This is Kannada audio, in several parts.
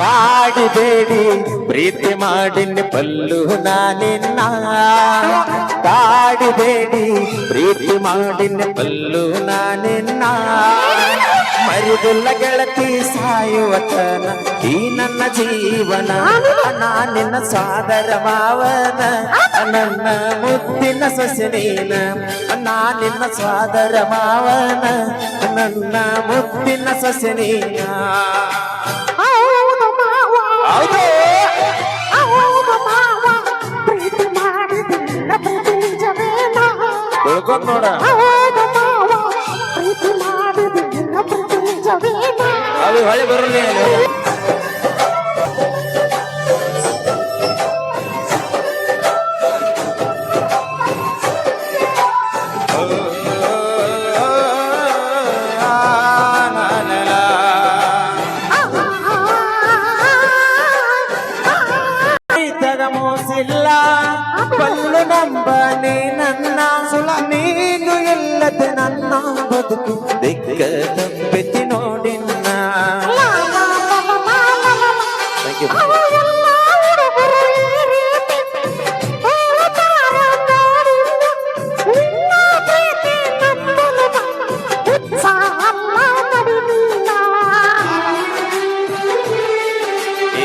ಕಾಡಿಬೇಡಿ, ಪ್ರೀತಿ ಮಾಡಿನ ಪಲ್ಲು ನಾನಿನ್ನ ಕಾಡಿಬೇಡಿ, ಪ್ರೀತಿ ಮಾಡಿನ ಪಲ್ಲು ನಾನಿನ್ನ ಮರಿದುಲ್ಲ ಗೆಳತಿ ಸಾಯುವತನ ಈ ನನ್ನ ಜೀವನ ನಾನಿನ್ನ ಸಾದರ ಮಾವನ, ನನ್ನ ಮುತ್ತಿನ ಸೊಸೆ ನಾನಿನ್ನ ಸ್ವಾದರ ಮಾವನ ನನ್ನ ಮುದ್ದಿನ ಸೊಸೆ ನೀನ ಹೌದು. ಮಾವ. ಹೌದು ಹೌದು ತಪ್ಪಿತಿ ನೋಡಿನ. ಅವೆಲ್ಲ ಹುಡುಗರು ಈ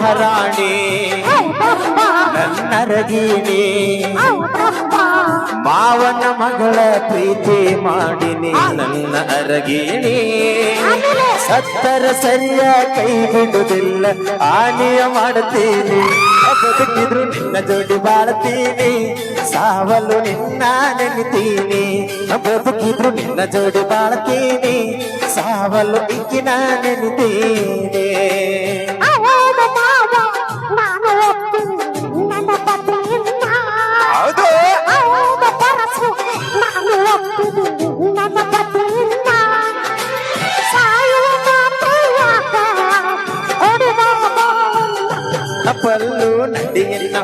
ಮಹಾರಾಣಿ ನನ್ನರಗಿನಿ. ಮಾವನ ಮಗಳ ಪ್ರೀತಿ ಮಾಡಿನಿ, ನನ್ನ ಅರಗಿಣಿ. ಸತ್ತರ ಸರಿಯ ಕೈ ಬಿಡುವುದಿಲ್ಲ ಆನೆಯ ಮಾಡುತ್ತೀನಿ. ಬದುಕಿದ್ರು ನಿನ್ನ ಜೋಡಿ ಬಾಳ್ತೀನಿ, ಸಾವಲು ನಿನ್ನ ನೆನಿತೀನಿ. ಬದುಕಿದ್ರು ನಿನ್ನ ಜೋಡಿ ಬಾಳ್ತೀನಿ, ಸಾವಲು ಇಕ್ಕಿನ ನೆನಿತೀನಿ.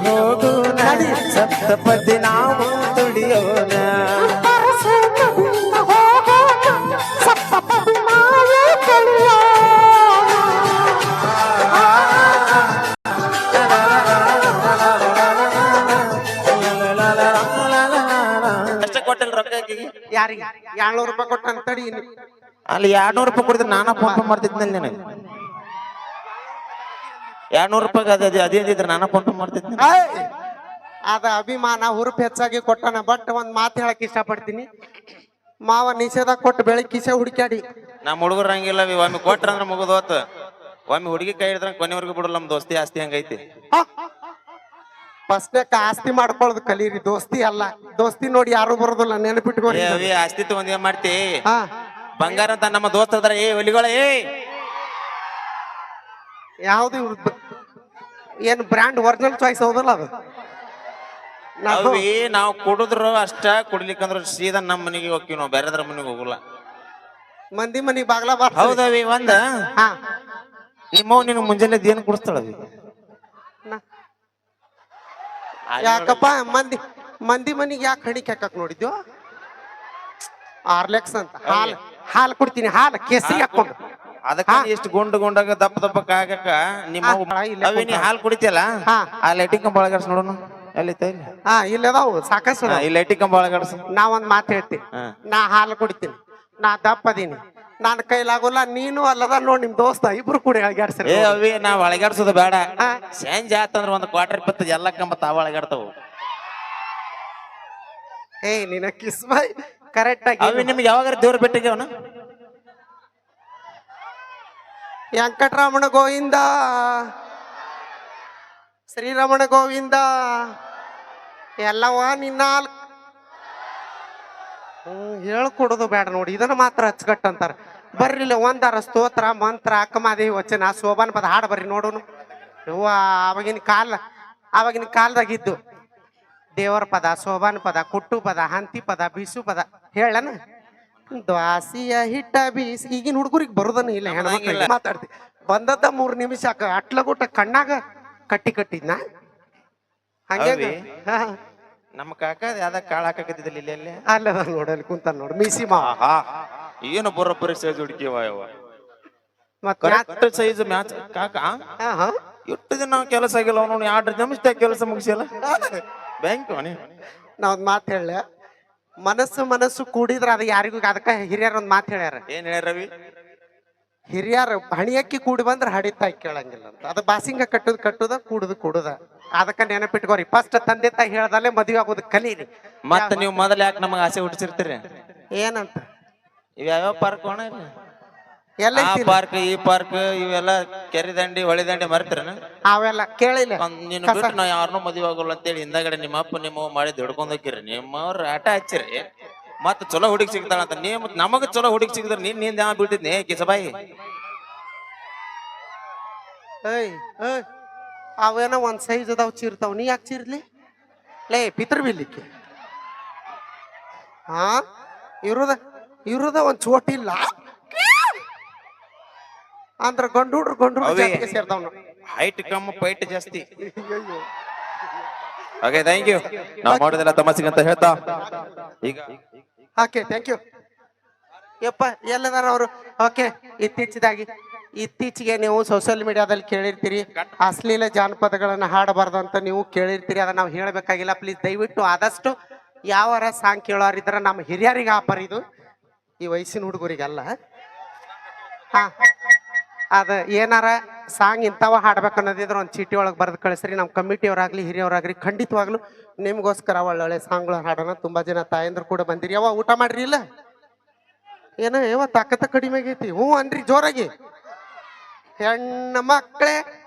ಹೋಗು ನಡಿ. ಸಪ್ತಪದಿ ನಾವು ತುಡಿಯೋಣ? ಯಾರಿಗೆ? ಏಳ್ನೂರು ರೂಪಾಯಿ ಕೊಟ್ಟಂತಡಿ ಅಲ್ಲಿ ಎರಡ್ನೂರು ರೂಪಾಯಿ ಕೊಡಿದ್ರೆ ನಾನ ಫೋನ್ ಪೇ ಮಾಡ್ತಿದ್ನಲ್ಲ ನಿನಗೆ? ಎರಡ್ನೂರು ರೂಪಾಯಿ ಅದೇ ಅದೇ ಅದೇ ಇದ್ರೆ ನಾನು ಫೋನ್ ಪೇ ಮಾಡ್ತಿದ್ನ ಅದ ಅಭಿಮಾನ ಹುರುಪ್ ಹೆಚ್ಚಾಗಿ ಕೊಟ್ಟನ ಬಟ್ ಒಂದ್ ಮಾತು ಹೇಳಕ್ ಇಷ್ಟಪಡ್ತೀನಿ. ಮಾವ ನಿಷೇಧ ಕೊಟ್ಟು ಬೆಳಿಗ್ಗೆ ಕಿಸೆ ಹುಡುಕ್ಯಾಡಿ. ನಮ್ಮ ಹುಡುಗರು ಹಂಗಿಲ್ಲ ಒಮ್ಮೆ ಕೊಟ್ರ ಅಂದ್ರೆ ಮುಗಿದೋತ ಒಮ್ಮೆ ಹುಡುಗಿ ಕೈ ಹಿಡಿದ್ರೆ ಕೊನೆವರೆಗೂ ಬಿಡಲ್ಲ ನಮ್ ದೋಸ್ತಿ ಆಸ್ತಿ ಹಂಗೈತಿ ಫಸ್ಟ್ ಆಸ್ತಿ ಮಾಡ್ಕೊಳ್ಳೋದು ಕಲೀರಿ ದೋಸ್ತಿ ಅಲ್ಲ. ದೋಸ್ತಿ ನೋಡಿ ಯಾರು ಬರೋದಿಲ್ಲ ನೆನಪಿಟ್ಕೋರಿ. ಏ ಆಸ್ತಿ ತಗೊಂಡ್ ಏನ್ ಮಾಡ್ತಿ? ಹಾ. ಬಂಗಾರ ಅಂತ ನಮ್ಮ ದೋಸ್ತ ಅದಾರ ಏ ಒಲಿಗಳ ಏ ಯಾವ್ದು ಇವ್ರದ್ದು ಏನು ಬ್ರ್ಯಾಂಡ್ ಒರಿಜಿನಲ್ ಚಾಯ್ಸ್ ಹೌದಲ್ಲ ಅದು? ನಾವು ಅವಿ ನಾವು ಕುಡಿದ್ರು ಅಷ್ಟ ಕುಡಿಲಿಕ್ಕಂದ್ರೆ ಸೀದಾ ನಮ್ಮ ಮನೆಗೆ ಹೋಗ್ತೀವಿ ನಾವು ಬೇರೆದ್ರ ಮನೆಗೆ ಹೋಗಲ್ಲ. ಮಂದಿ ಮನೆಗೆ ಬಾಗ್ಲ ಹೌದವಿ ಒಂದ? ಹಾ. ನಿಮ್ಮವ್ ನಿನ್ ಮುಂಜಾನೆ ಏನ್ ಕುಡಿಸ್ತಾಳವಿ ನ- ಯಾಕಪ್ಪ ಮಂದಿ ಮಂದಿ ಮನಿಗೆ ಯಾಕೆ ಹಣಿಕೆ ಹಾಕಕ್ ನೋಡಿದ್ಯೋ? ಆರ್ಲೆಕ್ಸ್ ಅಂತ. ಹಾಲು ಹಾಲು ಕೊಡ್ತೀನಿ ಹಾಲು ಕೇಸರಿ ಹಾಕೊಂಡು ಅದಕ್ಕ ಎಷ್ಟು ಗುಂಡು ಗುಂಡಾಗ ದಪ್ಪ ದಪ್ಪ ಕಾಗಕ್ಕ ನಿಮ್ಮ ಹಾ, ಅವಿ ನೀ ಹಾಲು ಕುಡಿತಿಯಲ್ಲ? ಹಾ. ಆ ಲೈಟಿಂಗ್ ಕಂಬ ಒಳಗಾಡ್ಸ್ ನೋಡೋಣ ಎಲ್ಲಿ ಇಲ್ಲಿ? ಹಾ ಇಲ್ಲದಾವು ಸಾಕಷ್ಟು ಅದಾವು. ಇಲ್ಲಿ ಐಟಿ ಕಂಬ ಒಳಗಡ್ಸ. ನಾ ಒಂದ್ ಮಾತು ಹೇಳ್ತೀನಿ ಹಾ. ನಾ ಹಾಲು ಕುಡಿತೀನಿ ನಾ ದಪ್ಪದೀನಿ ನನ್ನ ಕೈಲಾಗೋಲ್ಲ ನೀನು ಅಲ್ಲದ ನೋಡ್ ನಿಮ್ ದೋಸ್ತ ಇಬ್ರು ಕೂಡ ಅಳ್ಗ್ಯಾಡ್ಸಿರಿ ಏ ಅವಿ ನಾ ಒಳಗಾಡ್ಸೋದು ಬೇಡ. ಹಾ. ಸಂಜೆ ಆತಂದ್ರ ಒಂದ್ ಕ್ವಾರ್ಟರ್ ಇಪ್ಪತ್ತು ಎಲ್ಲ ಕಂಬ ತಾವ ಒಳಗಾಡ್ತಾವು. ಏಯ್ ನಿನ್ನ ಕಿಸ್ ಬಾಯ್ ಕರೆಕ್ಟ್ ಅವಿ ಆಗಿ ನಿಮ್ಗೆ ಯಾವಾಗ ದೇವ್ರ ಬೆಟ್ಟಿಗೆ ಅವನು? ವೆಂಕಟರಮಣ ಗೋವಿಂದ. ಶ್ರೀರಮಣ ಗೋವಿಂದ. ಎಲ್ಲವ ನಿನ್ನ ಹಾಲ್- ಹ್ಮ್ ಹೇಳ್ಕೊಡೋದು ಬೇಡ ನೋಡಿ. ಇದನ್ನ ಮಾತ್ರ ಅಚ್ಚುಕಟ್ಟ ಅಂತಾರೆ. ಬರ್ರಿಲ್ಲ, ಒಂದಾರ ಸ್ತೋತ್ರ, ಮಂತ್ರ, ಅಕ್ಕಮಾದೇವಿ ವಚನ ಶೋಭಾನ್ ಪದ ಹಾಡು ಬರ್ರಿ ನೋಡೋನು. ಯವ್ವ, ಅವಾಗಿನ ಕಾಲ, ಅವಾಗಿನ ಕಾಲದಾಗಿದ್ದು ದೇವರ ಪದ ಶೋಭಾನ್ ಪದ, ಕುಟ್ಟು ಪದ, ಹಂತಿ ಪದ, ಬೀಸು ಪದ ಹೇಳನ ದ್ವಾಸಿಯ ಹಿಟ್ಟ ಬೀಸಿ ಈಗಿನ ಹುಡುಗರಿಗೆ ಬರೋದನ್ನ ಇಲ್ಲ ಹೆಣ್ಮಕ್ಳಿಗೆ ಮಾತಾಡ್ತಿ. ಬಂದದ್ದ ಮೂರ್ ನಿಮಿಷ ಅಟ್ಲಗುಟ್ಟ ಕಣ್ಣಾಗ ಕಟ್ಟಿ ಕಟ್ಟಿದ್ನ? ಹಂಗೆ ನಮ್ಮ ಕಾಕ ಯಾವ್ದ ಕಾಳ ಹಾಕಕತ್ತಿದ್ದಿಲ್ಲ ಇಲ್ಲಿ ಅಲ್ಲಿ? ಅಲ್ಲ ನೋಡಲ್ಲಿ ಕುಂತ ನೋಡ್. ಮೀಸಿ ಮಾ ಏನು ಬರೋಬ್ಬರಿ ಸೈಜ್ ಹುಡುಕಿವ ಮತ್ ಕರೆಕ್ಟ್ ಸೈಜ್ ಮ್ಯಾಚ್? ಕಾಕ. ಎಷ್ಟು ದಿನ ನಾವ್ ಕೆಲಸ ಆಗಿಲ್ಲ ಅವನು ಎರಡು ನಿಮಿಷದಾಗ ಕೆಲಸ ಮುಗಿಸಿಲ್ಲ ಬ್ಯಾಂಕ್ ನಾವ್ ಮಾತು ಹೇಳ ಮನಸ್ಸು ಮನಸ್ಸು ಕೂಡಿದ್ರ ಅದ ಯಾರಿಗೂ ಅದಕ್ಕ ಹಿರಿಯರ್ ಒಂದ್ ಮಾತು ಹೇಳ್ಯಾರ. ಏನ್ ಹೇಳ್ಯಾರ ರವಿ? ಹಿರಿಯರ್ ಹಣಿಯಕ್ಕಿ ಕೂಡಿ ಬಂದ್ರ ಹಡಿತಾಯಿ ಕೇಳಂಗಿಲ್ಲ ಅಂತ. ಅದು ಬಾಸಿಂಗ ಕಟ್ಟುದ್ ಕಟ್ಟುದ ಕೂಡುದು ಕೂಡುದ. ಅದಕ್ಕ ನೆನಪಿಟ್ಕೋರಿ ಫಸ್ಟ್ ತಂದೆ ತಾಯಿ ಹೇಳ್ದಲ್ಲೇ ಮದ್ವೆ ಆಗೋದು ಕಲೀರಿ. ಮತ್ತ ನೀವು ಮೊದಲ ಯಾಕೆ ನಮಗ ಆಸೆ ಹುಟ್ಟಿಸಿರ್ತೀರಿ? ಏನಂತ? ಇವ್ಯಾವ ಪಾರ್ಕ್ ಒಣ ಇಲ್ಲ? ಎಲ್ಲ ಆ ಐತಿ ಪಾರ್ಕ್ ಈ ಪಾರ್ಕ್ ಇವೆಲ್ಲ ಕೆರೆ ದಂಡಿ ಹೊಳೆ ದಂಡಿ ಮರಿತೀರನ? ಅವೆಲ್ಲ ಕೇಳಿಲ್ಲ. ನೀನು ಬಿಟ್ಟು ನಾ ಯಾರನ್ನೂ ಮದುವೆ ಆಗೋಲ್ಲ ಅಂತೇಳಿ ಹಿಂದಾಗಡೆ ನಿಮ್ಮ ಅಪ್ಪ ನಿಮ್ಮ ಮಾಡಿ ಹಿಡ್ಕೊಂಡ್ ಹೋಗಿರಿ ನಿಮ್ಮವ್ರ ಆಟ ಹಚ್ಚಿರಿ. ಮತ್ತ ಚಲೋ ಹುಡುಗಿ ಸಿಗ್ತಾಳಂತ ನೀವ್ ನಮಗ ಚಲೋ ಹುಡುಗಿ ಸಿಗದ್ರ ನೀನ್ನಿಂದ ಯಾವ ಬಿಡ್ತಿದ್ನಿ ಕಿಸಬಾಯಿ ಏಯ್ ಏಯ್ ಅವೇನೋ ಒಂದ್ ಸೈಜ್ ಅದಾವ್ ಚೀರ್ತಾವ್. ನೀ ಯಾಕೆ ಚೀರ್ಲಿ ಲೇ ಪಿತೃ ಬಿಲ್ಲಿಕ್ಕೆ ಹಾ ಇರುದ ಇರುದ ಒಂದ್ ಚೋಟಿಲ್ಲ ಅಂದ್ರ ಗಂಡು ಹುಡ್ರು ಗಂಡು ಹುಡ್ರು ಅವೇ. ಜಾತಿಗೆ ಸೇರ್ತಾವ್ ಹೈಟ್ ಕಮ್ಮ ಪೈಟ್ ಜಾಸ್ತಿ. ಓಕೆ ಥ್ಯಾಂಕ್ ಯು ನಾವು ಮಾಡೋದೆಲ್ಲ ತಮಾಸಿಗೆ ಅಂತ ಹೇಳ್ತಾ. ಈಗ ಓಕೆ ಥ್ಯಾಂಕ್ ಯು ಯಪ್ಪ ಎಲ್ಲದಾರ ಅವರು. ಓಕೆ ಇತ್ತೀಚಿದಾಗಿ ಇತ್ತೀಚೆಗೆ ನೀವು ಸೋಷಿಯಲ್ ಮೀಡಿಯಾದಲ್ಲಿ ಕೇಳಿರ್ತೀರಿ. ಅಶ್ಲೀಲ ಜಾನಪದಗಳನ್ನ ಹಾಡಬಾರ್ದು ಅಂತ ನೀವು ಕೇಳಿರ್ತೀರಿ. ಅದನ್ನ ನಾವು ಹೇಳಬೇಕಾಗಿಲ್ಲ. ಪ್ಲೀಸ್ ದಯವಿಟ್ಟು ಆದಷ್ಟು ಯಾವರ ಸಾಂಗ್ ಕೇಳೋರಿದ್ರೆ ನಮ್ಮ ಹಿರಿಯರಿಗೆ ಆಪರ್ ಇದು. ಈ ವಯಸ್ಸಿನ ಹುಡುಗರಿಗಲ್ಲ. ಹಾ. ಅದ ಏನಾರ ಸಾಂಗ್ ಇಂಥವ ಹಾಡ್ಬೇಕು ಅನ್ನೋದಿದ್ರೆ ಒಂದು ಚೀಟಿ ಒಳಗೆ ಬರೆದು ಕಳಿಸ್ರಿ. ನಮ್ಮ ಕಮಿಟಿಯವರಾಗಲಿ, ಹಿರಿಯವರಾಗ್ಲಿ, ಖಂಡಿತವಾಗ್ಲೂ ನಿಮಗೋಸ್ಕರ ಒಳ್ಳೊಳ್ಳೆ ಸಾಂಗ್ಗಳು ಹಾಡೋಣ. ತುಂಬಾ ಜನ ತಾಯಂದ್ರು ಕೂಡ ಬಂದಿರಿ. ಯಾವ ಊಟ ಮಾಡ್ರಿ ಇಲ್ಲ? ಏನೋ ಯಾವ ತಾಕತ್ತ ಕಡಿಮೆ ಆಗೈತಿ. ಹ್ಞೂ ಅನ್ರಿ ಜೋರಾಗಿ. ಹೆಣ್ಣು ಮಕ್ಕಳೇ